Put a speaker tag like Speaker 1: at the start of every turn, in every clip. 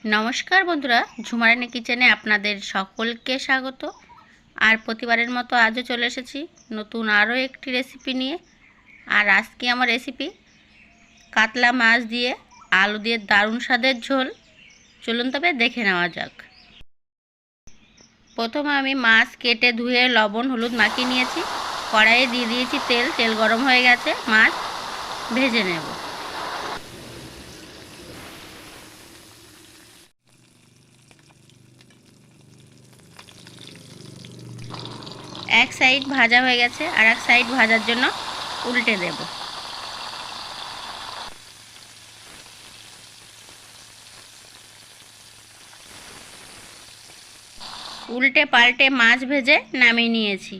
Speaker 1: নমস্কার বন্ধুরা, ঝুমারানি কিচেনে আপনাদের সকলকে স্বাগত। আর প্রতিবারের মতো আজও চলে এসেছি নতুন আরও একটি রেসিপি নিয়ে। আর আজকে আমার রেসিপি কাতলা মাছ দিয়ে আলু দিয়ে দারুণ স্বাদের ঝোল। চলুন তবে দেখে নেওয়া যাক। প্রথমে আমি মাছ কেটে ধুয়ে লবণ, হলুদ মাখিয়ে নিয়েছি। কড়াইয়ে দিয়ে দিয়েছি তেল তেল গরম হয়ে গেছে, মাছ ভেজে নেব। এক সাইড ভাজা হয়ে গেছে আর এক সাইড ভাজার জন্য উল্টে দেব। উল্টে পাল্টে মাছ ভেজে নামিয়ে নিয়েছি।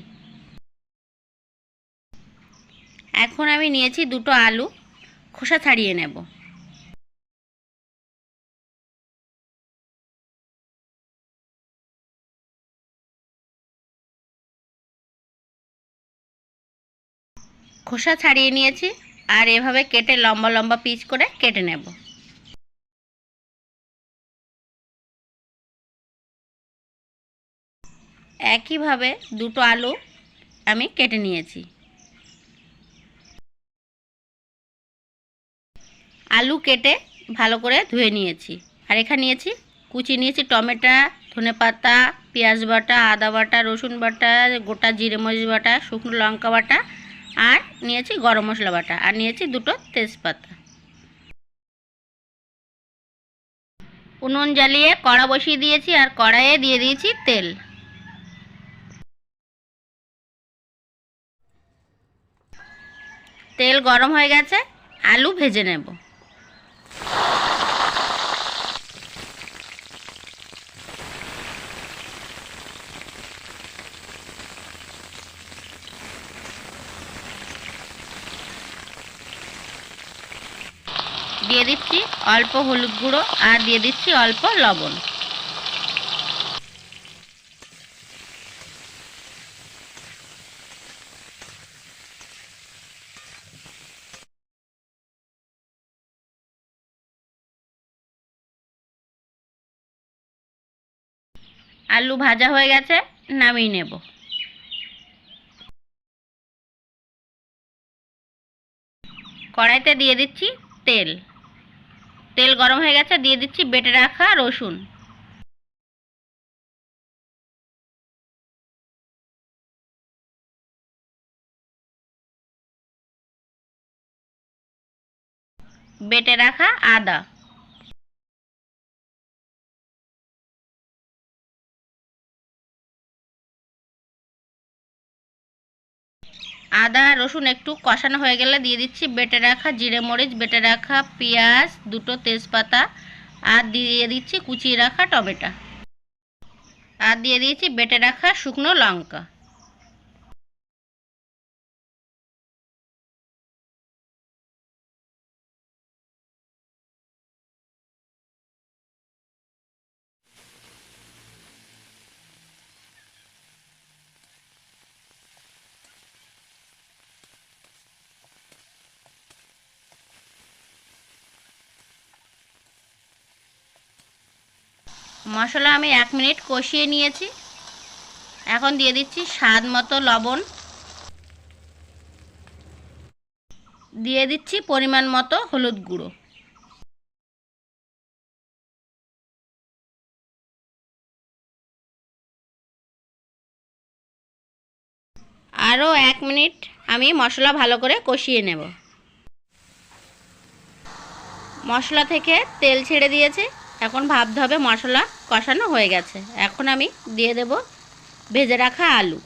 Speaker 1: এখন আমি নিয়েছি দুটো আলু, খোসা ছাড়িয়ে নেব। খোসা ছাড়িয়ে নিয়েছি আর এভাবে কেটে লম্বা লম্বা পিস করে কেটে নেব। একইভাবে দুটো আলু আমি কেটে নিয়েছি। আলু কেটে ভালো করে ধুয়ে নিয়েছি। আর এখানে নিয়েছি, কুচি নিয়েছি টমেটো, ধনে পাতা, পেঁয়াজ বাটা, আদা বাটা, রসুন বাটা, গোটা জিরে মরিচ বাটা, শুকনো লঙ্কা বাটা আর নিয়েছি গরম মশলা বাটা, আর নিয়েছি দুটো তেজপাতা। উনুন জ্বালিয়ে কড়া বসিয়ে দিয়েছি, আর কড়াইয়ে দিয়ে দিয়েছি তেল। তেল গরম হয়ে গেছে, আলু ভেজে নেব। দিয়ে দিচ্ছি অল্প হলুদ গুঁড়ো আর দিয়ে দিচ্ছি অল্প লবণ। আলু ভাজা হয়ে গেছে, নামিয়ে নেব। কড়াইতে দিয়ে দিচ্ছি তেল। তেল গরম হয়ে গেছে দিয়ে দিচ্ছি বেটে রাখা রসুন। বেটে রাখা আদা। আদা, রসুন একটু কষানো হয়ে গেলে দিয়ে দিচ্ছি বেটে রাখা জিরে মরিচ, বেটে রাখা পেঁয়াজ, দুটো তেজপাতা, আর দিয়ে দিচ্ছি কুচিয়ে রাখা টমেটো। আর দিয়ে দিয়েছি বেটে রাখা শুকনো লঙ্কা। মশলা আমি এক মিনিট কষিয়ে নিয়েছি। এখন দিয়ে দিচ্ছি স্বাদ মতো লবণ। দিয়ে দিচ্ছি পরিমাণ মতো হলুদ গুঁড়ো। আরও এক মিনিট আমি মশলা ভালো করে কষিয়ে নেব। মশলা থেকে তেল ছেড়ে দিয়েছে। এখন ভাবতে হবে মশলা কষানো হয়ে গেছে। এখন আমি দিয়ে দেব ভেজে রাখা আলু।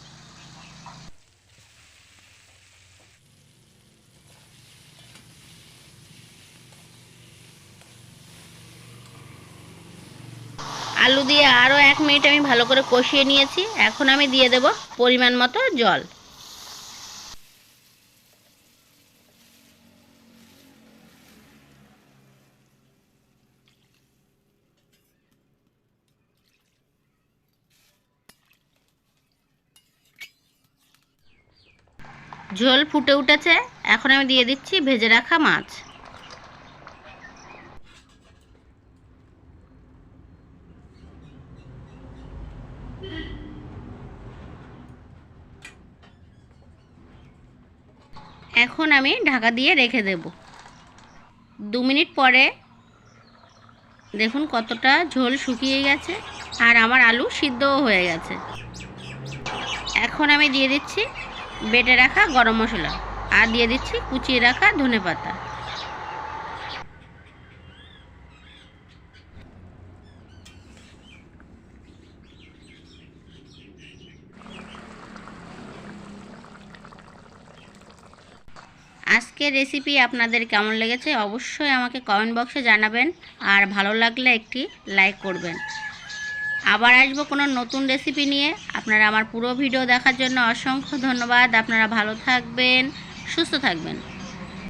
Speaker 1: আলু দিয়ে আরও এক মিনিট আমি ভালো করে কষিয়ে নিয়েছি। এখন আমি দিয়ে দেব পরিমাণ মতো জল। ঝোল ফুটে উঠেছে। এখন আমি দিয়ে দিচ্ছি ভেজে রাখা মাছ। এখন আমি ঢাকা দিয়ে রেখে দেব। দু মিনিট পরে দেখুন কতটা ঝোল শুকিয়ে গেছে আর আমার আলু সিদ্ধও হয়ে গেছে। এখন আমি দিয়ে দিচ্ছি বেটে রাখা গরম মশলা। আর দিয়ে দিচ্ছি কুচিয়ে রাখা ধনে পাতা। আজকের রেসিপি আপনাদের কেমন লেগেছে অবশ্যই আমাকে কমেন্ট বক্সে জানাবেন। আর ভালো লাগলে একটি লাইক করবেন। আবার আসব কোনো নতুন রেসিপি নিয়ে। আপনারা আমার পুরো ভিডিও দেখার জন্য অসংখ্য ধন্যবাদ। আপনারা ভালো থাকবেন, সুস্থ থাকবেন।